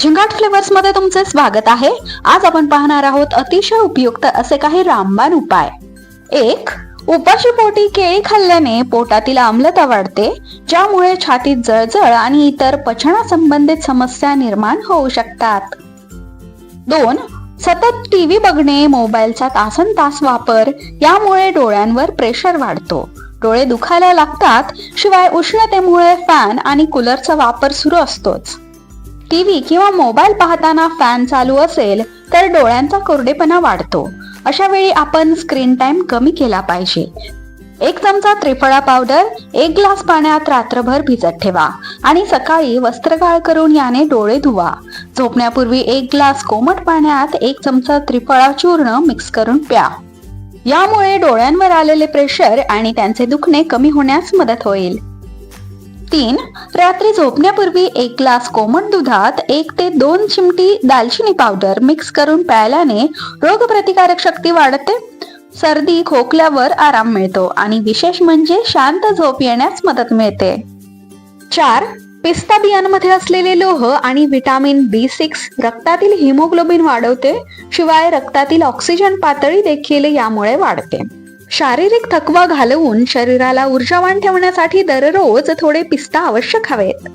झिंगाट फ्लेवर्समध्ये तुमचे स्वागत आहे. आज आपण पाहणार आहोत अतिशय उपयुक्त असे काही रामबाण उपाय. एक उपाशी पोटी केळी खाल्ल्याने पोटातील आम्लता वाढते ज्यामुळे छातीत जळजळ आणि इतर पचना संबंधित समस्या निर्माण होऊ शकतात. दोन सतत टीव्ही बघणे मोबाईलचा तासन तास वापर यामुळे डोळ्यांवर प्रेशर वाढतो. डोळे दुखायला लागतात शिवाय उष्णतेमुळे फॅन आणि कूलरचा वापर सुरू असतोच. टीव्ही किंवा मोबाईल पाहताना फॅन चालू असेल तर डोळ्यांचा कोरडेपणा वाढतो. अशा वेळी आपण स्क्रीन टाइम कमी केला पाहिजे. एक चमचा त्रिफळा पावडर एक ग्लास पाण्यात रात्रभर भिजत ठेवा आणि सकाळी वस्त्रगाळ करून याने डोळे धुवा. झोपण्यापूर्वी एक ग्लास कोमट पाण्यात एक चमचा त्रिफळा चूर्ण मिक्स करून प्या. यामुळे डोळ्यांवर आलेले प्रेशर आणि त्यांचे दुखणे कमी होण्यास मदत होईल. तीन रात्री झोपण्यापूर्वी एक ग्लास कोमट दुधात एक ते दोन चिमटी दालचिनी पावडर मिक्स करून प्यायल्याने रोगप्रतिकारक शक्ती वाढते. सर्दी खोकल्यावर आराम मिळतो आणि विशेष म्हणजे शांत झोप येण्यास मदत मिळते. चार पिस्ता बियांमध्ये असलेले लोह आणि विटामिन बी सिक्स रक्तातील हिमोग्लोबिन वाढवते शिवाय रक्तातील ऑक्सिजन पातळी देखील यामुळे वाढते. शारीरिक थकवा घालवून शरीराला ऊर्जावान ठेवण्यासाठी दररोज थोडे पिस्ता आवश्यक हवेत.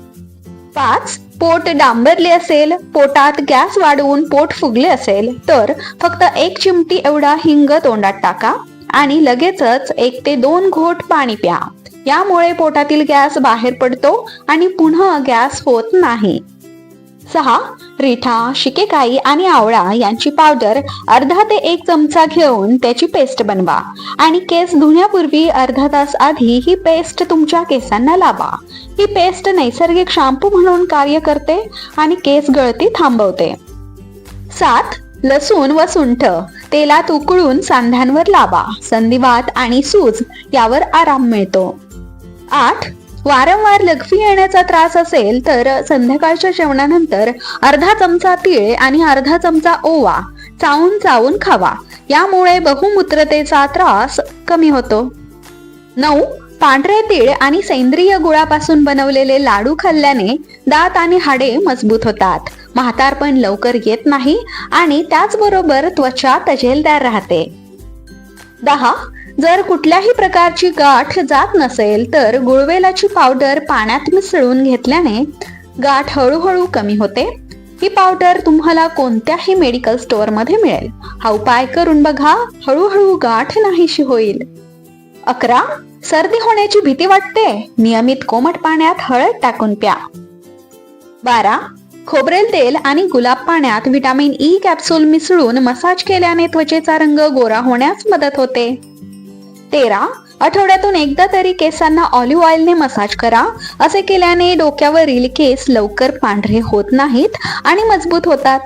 पाच पोट डांबरले असेल पोटात गॅस वाढवून पोट फुगले असेल तर फक्त एक चिमटी एवढा हिंग तोंडात टाका आणि लगेचच एक ते दोन घोट पाणी प्या. यामुळे पोटातील गॅस बाहेर पडतो आणि पुन्हा गॅस होत नाही. सहा रिठा शिकेकाई आणि आवळा यांची पावडर अर्धा ते एक चमचा घेऊन त्याची पेस्ट बनवा. आणि केस धुण्यापूर्वी अर्धा तास आधी ही पेस्ट तुमच्या केसांना लावा. ही पेस्ट नैसर्गिक शॅम्पू म्हणून कार्य करते आणि केस गळती थांबवते. सात लसूण व सुंठ. तेलात उकळून सांध्यांवर लावा. संधिवात आणि सूज यावर आराम मिळतो. आठ वारंवार लघवी येण्याचा त्रास असेल तर संध्याकाळच्या जेवणानंतर अर्धा चमचा तीळ आणि अर्धा चमचा ओवा चावून चावून खावा. यामुळे बहुमूत्रतेचा त्रास कमी होतो. नऊ. पांढरे तीळ आणि सेंद्रिय गुळापासून बनवलेले लाडू खाल्ल्याने दात आणि हाडे मजबूत होतात. म्हातारपण लवकर येत नाही आणि त्याचबरोबर त्वचा तजेलदार राहते. दहा. जर कुठल्याही प्रकारची गाठ जात नसेल तर गुळवेलाची पावडर पाण्यात मिसळून घेतल्याने गाठ हळूहळू कमी होते. ही पावडर तुम्हाला कोणत्याही मेडिकल स्टोअरमध्ये मिळेल. हा उपाय करून बघा हळूहळू गाठ नाहीशी होईल. अकरा सर्दी होण्याची भीती वाटते? नियमित कोमट पाण्यात हळद टाकून प्या. बारा खोबरेल तेल आणि गुलाब पाण्यात व्हिटॅमिन ई कॅप्सूल मिसळून मसाज केल्याने त्वचेचा रंग गोरा होण्यास मदत होते. तेरा. आठवड्यातून एकदा तरी केसांना ऑलिव्ह ऑइलने मसाज करा. असे केल्याने डोक्यावरील केस लवकर पांढरे होत नाहीत आणि मजबूत होतात.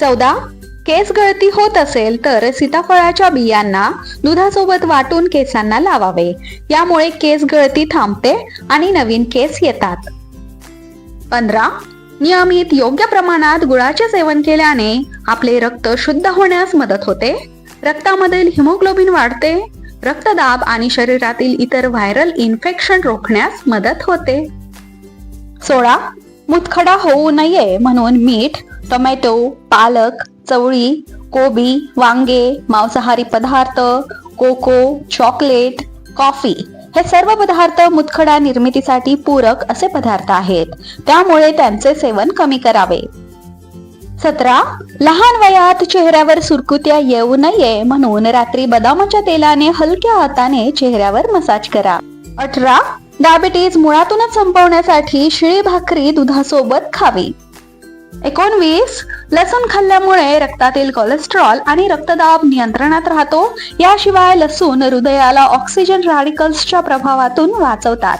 चौदा. केस गळती होत असेल तर सीताफळाच्या बियांना दुधासोबत वाटून केसांना लावावे. यामुळे केस गळती थांबते आणि नवीन केस येतात. पंधरा. नियमित योग्य प्रमाणात गुळाचे सेवन केल्याने आपले रक्त शुद्ध होण्यास मदत होते. रक्तामधील हिमोग्लोबिन वाढते. रक्तदाब आणि शरीरातील इतर व्हायरल इन्फेक्शन रोखण्यास मदत होते. सोळा मुतखडा होऊ नये म्हणून मीठ टोमॅटो पालक चवळी कोबी वांगे मांसाहारी पदार्थ कोको चॉकलेट कॉफी हे सर्व पदार्थ मुतखडा निर्मितीसाठी पूरक असे पदार्थ आहेत. त्यामुळे त्यांचे सेवन कमी करावे. सतरा लहान वयात चेहऱ्यावर सुरकुत्या येऊ नये म्हणून रात्री बदामाच्या तेलाने हलक्या हाताने चेहऱ्यावर मसाज करा. अठरा डायबिटीज मुळातूनच संपवण्यासाठी शिळी भाकरी दुधासोबत खावी. एकोणवीस लसूण खाल्ल्यामुळे रक्तातील कोलेस्ट्रॉल आणि रक्तदाब नियंत्रणात राहतो. याशिवाय लसूण हृदयाला ऑक्सिजन रॅडिकल्सच्या प्रभावातून वाचवतात.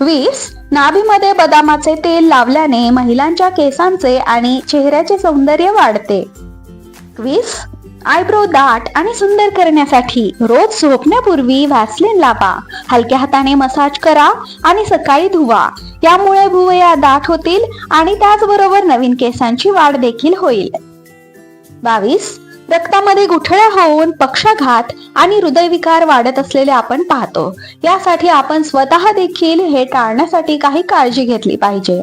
वीस नाभीमध्ये बदामाचे तेल लावल्याने महिलांच्या केसांचे आणि चेहऱ्याचे सौंदर्य वाढते. वीस आयब्रो दाट आणि सुंदर करण्यासाठी रोज झोपण्यापूर्वी व्हॅसलिन लावा हलक्या हाताने मसाज करा आणि सकाळी धुवा. यामुळे भुवया दाट होतील आणि त्याचबरोबर नवीन केसांची वाढ देखील होईल. बावीस रक्तामध्ये गुठळ्या होऊन पक्षाघात आणि हृदयविकार वाढत असलेले आपण पाहतो. यासाठी आपण स्वतः देखील हे टाळण्यासाठी काही काळजी घेतली पाहिजे.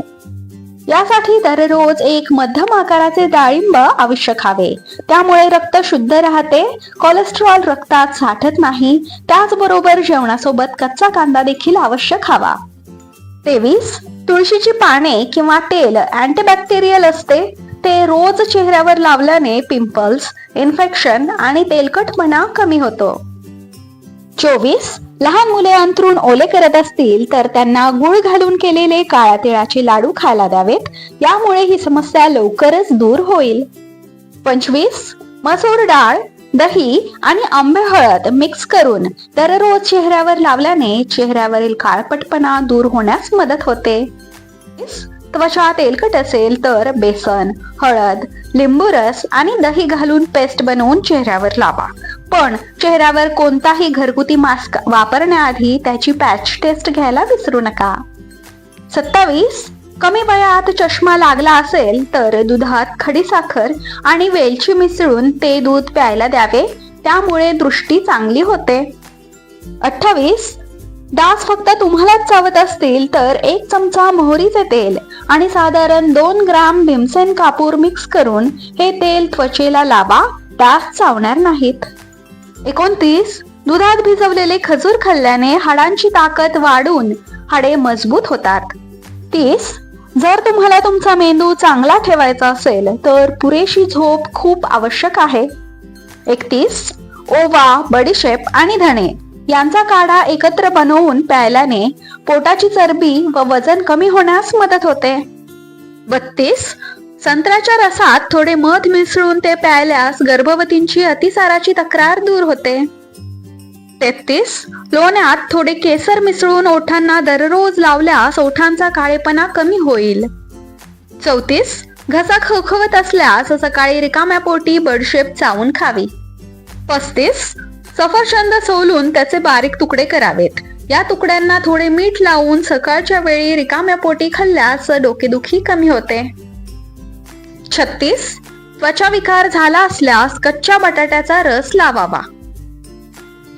यासाठी दररोज एक मध्यम आकाराचे डाळिंब आवश्यक हवे. त्यामुळे रक्त शुद्ध राहते कोलेस्ट्रॉल रक्तात साठत नाही त्याचबरोबर जेवणासोबत कच्चा कांदा देखील आवश्यक हवा. तेवीस तुळशीची पाने किंवा तेल अँटीबॅक्टेरियल असते. ते रोज चेहऱ्यावर लावल्याने पिंपल्स इन्फेक्शन आणि तेलकटपणा कमी होतो. चोवीस लहान मुले अंथरून ओले करत असतील तर त्यांना गुळ घालून केलेले काळ्या तिळाचे लाडू खायला द्यावेत यामुळे ही समस्या लवकरच दूर होईल. पंचवीस मसूर डाळ दही आणि आंबे हळद मिक्स करून दररोज चेहऱ्यावर लावल्याने चेहऱ्यावरील काळपटपणा दूर होण्यास मदत होते. त्वचा तेलकट असेल तर बेसन हळद लिंबू रस आणि दही घालून पेस्ट बनवून चेहऱ्यावर लावा. पण चेहऱ्यावर कोणताही घरगुती मास्क वापरण्याआधी त्याची पॅच टेस्ट घ्यायला विसरू नका. सत्तावीस. कमी वयात चष्मा लागला असेल तर दुधात खडीसाखर आणि वेलची मिसळून ते दूध प्यायला द्यावे त्यामुळे दृष्टी चांगली होते. अठ्ठावीस. डास फक्त तुम्हालाच चावत असतील तर एक चमचा मोहरीचे तेल आणि साधारण दोन ग्राम भीमसेन कापूर मिक्स करून हे तेल त्वचेला लावा डास चावणार नाहीत. एकोणतीस दुधात भिजवलेले खजूर खाल्ल्याने हाडांची ताकद वाढून हाडे मजबूत होतात. तीस जर तुम्हाला तुमचा मेंदू चांगला ठेवायचा असेल तर पुरेशी झोप खूप आवश्यक आहे. एकतीस ओवा बडीशेप आणि धणे. यांचा काढा एकत्र बनवून प्यायल्याने पोटाची चरबी व वजन कमी होण्यास मदत होते. बत्तीस. संत्र्याच्या रसात थोडे मध मिसळून ते प्यायल्यास गर्भवतींची अतिसाराची तक्रार दूर होते. तेहतीस. लोण्यात थोडे केसर मिसळून ओठांना दररोज लावल्यास ओठांचा काळेपणा कमी होईल. चौतीस. घसा खवखवत असल्यास सकाळी रिकाम्या पोटी बडशेप चावून खावी. पस्तीस. सफरचंद सोलून त्याचे बारीक तुकडे करावेत. या तुकड्यांना थोडे मीठ लावून सकाळच्या वेळी रिकाम्या पोटी खाल्ल्यास डोकेदुखी कमी होते. छत्तीस. त्वचा विकार झाला असल्यास कच्च्या बटाट्याचा रस लावावा.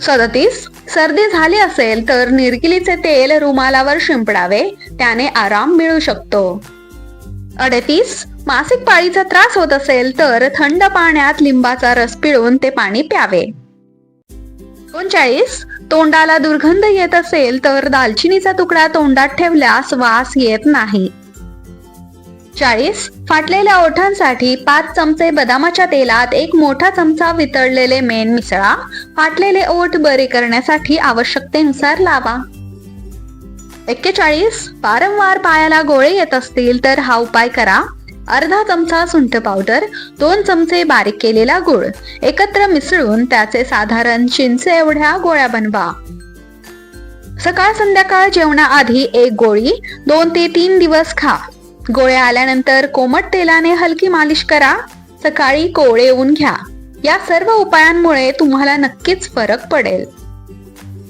सदतीस. सर्दी झाली असेल तर निर्गिलीचे तेल रुमालावर शिंपडावे त्याने आराम मिळू शकतो. अडतीस. मासिक पाळीचा त्रास होत असेल तर थंड पाण्यात लिंबाचा रस पिळून ते पाणी प्यावे. एकोणचाळीस. तोंडाला दुर्गंध येत असेल तर दालचिनीचा तुकडा तोंडात ठेवल्यास वास येत नाही. चाळीस. फाटलेल्या ओठांसाठी पाच चमचे बदामाच्या तेलात एक मोठा चमचा वितळलेले मेण मिसळा. फाटलेले ओठ बरे करण्यासाठी आवश्यकतेनुसार लावा. एक्केचाळीस. वारंवार पायाला गोळे येत असतील तर हा उपाय करा. अर्धा चमचा सुंठ पावडर दोन चमचे बारीक केलेला गुळ एकत्र मिसळून त्याचे साधारण चिंचे एवढ्या गोळ्या बनवा. सकाळ संध्याकाळ जेवणाआधी एक गोळी दोन ते तीन दिवस खा. गोळ्या आल्यानंतर कोमट तेलाने हलकी मालिश करा. सकाळी कोवळे येऊन घ्या. या सर्व उपायांमुळे तुम्हाला नक्कीच फरक पडेल.